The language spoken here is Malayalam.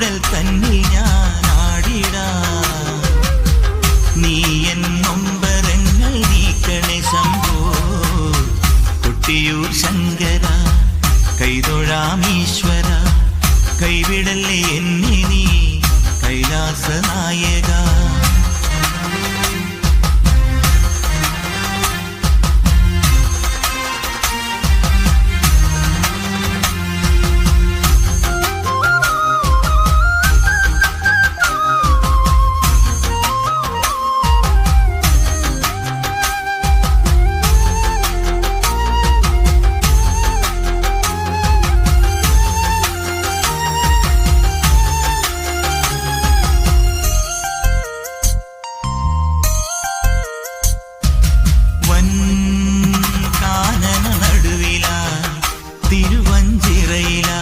കൂടൽ തന്നിൽ ഞാൻ ആടിടാ. നീ എൻ നൊമ്പരങ്ങൾ നീക്കണേ ശംഭോ കൊട്ടിയൂർ ശങ്കര കൈതൊഴാമീശ്വര കൈവിടല്ലേ എന്നെ നീ കൈലാസ നായക வஞ்சிரையிலா